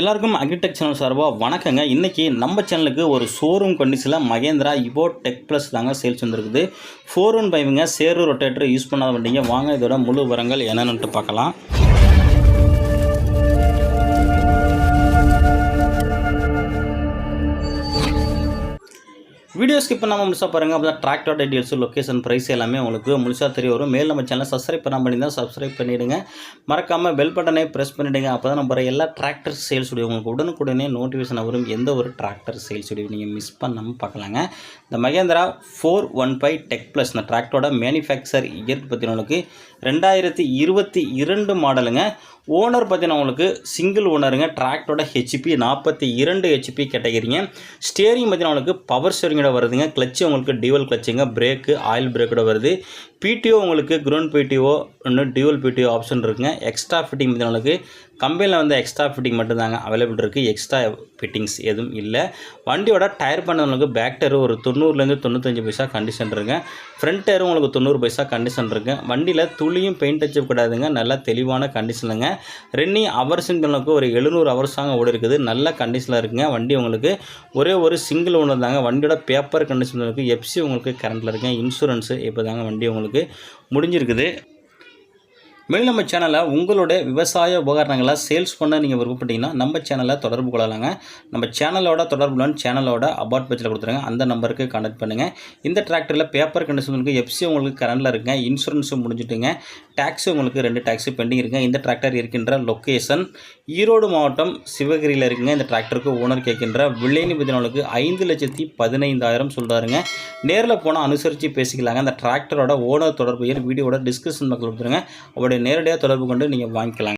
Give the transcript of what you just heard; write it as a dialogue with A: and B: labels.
A: எல்லாருக்கும் agritech channel சார்பாக வணக்கங்க. இன்றைக்கி நம்ம சேனலுக்கு ஒரு ஷோரூம் கண்டிஷனில் மகேந்திரா இவோ டெக் ப்ளஸ் தாங்க சேல்ஸ் வந்துருக்குது. ஃபோர் ஒன் ஃபைவுங்க சேரு ரொட்டேட்டர் யூஸ் பண்ணாத வண்டிங்க வாங்க இதோட முழு விவரங்கள் என்னென்னுட்டு பார்க்கலாம். வீடியோ ஸ்கிப் பண்ணாமல் முழுசாக பாருங்கள் அப்போ தான் டிராக்டர் டீட்டெயில்ஸ் லொக்கேஷன் ப்ரைஸ் எல்லாமே உங்களுக்கு முழுசாக தெரிய வரும். மேல் நம்ம சேனல் சப்ஸ்கிரைப் பண்ணாமல் பண்ணியிருந்தால் சப்ஸ்கிரைப் பண்ணிவிடுங்க மறக்காமல் பெல் பட்டனை ப்ரெஸ் பண்ணிவிடுங்க அப்போ தான் நம்ம எல்லா டிராக்டர் சேல்ஸ் உடைய உங்களுக்கு உடனுக்குடனே நோட்டிஃபிகேஷன் வரும். எந்த ஒரு டிராக்டர் சேல்ஸ் உடைய நீங்கள் மிஸ் பண்ணாமல் பார்க்கலாங்க. இந்த Mahindra four one five tech plus இந்த டிராக்டரோட மேனுஃபேக்சர் இயர் பற்றினவங்களுக்கு ரெண்டாயிரத்தி இருபத்தி இரண்டு மாடலுங்க ஓனர் பார்த்தீங்கன்னா உங்களுக்கு சிங்கிள் ஓனருங்க டிராக்டரோட ஹெச்பி நாற்பத்தி இரண்டு ஹெச்பி கேட்டகிரிங்க. ஸ்டேரிங் பார்த்தீங்கன்னா உங்களுக்கு பவர் ஸ்டேரிங்கோட வருதுங்க. கிளச்சு உங்களுக்கு டியூவல் கிளச்சுங்க பிரேக்கு ஆயில் பிரேக்கோட வருது. பிடிஓ உங்களுக்கு குரோன் பிடிஓ இன்னும் டியூவல் பிடிஓ ஆப்ஷன் இருக்குங்க. எக்ஸ்ட்ரா ஃபிட்டிங் பார்த்தீங்கன்னா உங்களுக்கு கம்பெனியில் வந்து எக்ஸ்ட்ரா ஃபிட்டிங் மட்டும்தாங்க அவைலபிள் இருக்குது எக்ஸ்ட்ரா ஃபிட்டிங்ஸ் எதுவும் இல்லை. வண்டியோட டயர் பண்ணவங்களுக்கு பேக் டயர் ஒரு தொண்ணூறுலேருந்து தொண்ணூத்தஞ்சு பைசா கண்டிஷன் இருக்குங்க. ஃப்ரண்ட் டயரும் உங்களுக்கு தொண்ணூறு பைசா கண்டிஷன் இருக்குது வண்டியில் துளியும் பெயிண்ட் அடிச்சப் கூடாதுங்க. நல்லா தெளிவான கண்டிஷனுங்க ரென்னி அவர் உங்களுக்கு ஒரு எழுநூறு அவர்ஸாங்க ஓடி இருக்குது. நல்ல கண்டிஷனில் இருக்குங்க. வண்டி உங்களுக்கு ஒரே ஒரு சிங்கிள் ஓனர் தாங்க. வண்டியோட பேப்பர் கண்டிஷன் இருக்குது எஃப்சி உங்களுக்கு கரண்டில் இருக்குங்க. இன்சூரன்ஸு இப்போ தாங்க வண்டி உங்களுக்கு முடிஞ்சிருக்குது. மேலும் நம்ம சேனலில் உங்களோட விவசாய உபகரணங்களை சேல்ஸ் பண்ண நீங்கள் விருப்பப்பட்டீங்கன்னா நம்ம சேனலை தொடர்பு கொள்ளலாங்க. நம்ம சேனலோட தொடர்புடன் சேனலோட அபார்ட் பேஜில் கொடுத்துருங்க. அந்த நம்பருக்கு கான்டாக்ட் பண்ணுங்கள் இந்த டிராக்டரில் பேப்பர் கண்டிஷன் எஃப்சி உங்களுக்கு கரண்டில் இருக்குங்க. இன்சூரன்ஸும் முடிஞ்சுட்டுங்க. டேக்ஸ் உங்களுக்கு ரெண்டு டேக்ஸு பெண்டிங் இருக்குங்க. இந்த டிராக்டர் இருக்கின்ற லொக்கேஷன் ஈரோடு மாவட்டம் சிவகிரியில் இருக்குங்க. இந்த டிராக்டருக்கு ஓனர் கேட்கின்ற வில்லேனி பதினவளுக்கு ஐந்து லட்சத்தி பதினைந்தாயிரம் சொல்கிறாருங்க நேரில் போனால் அனுசரித்து பேசிக்கலாங்க. அந்த டிராக்டரோட ஓனர் தொடர்பு ஏன் வீடியோட டிஸ்கிரிப்ஷன் பக்கத்தில் கொடுத்துருங்க. அவருடைய நேரடியாக தொடர்பு கொண்டு நீங்கள் வாங்கிக்கலாங்க.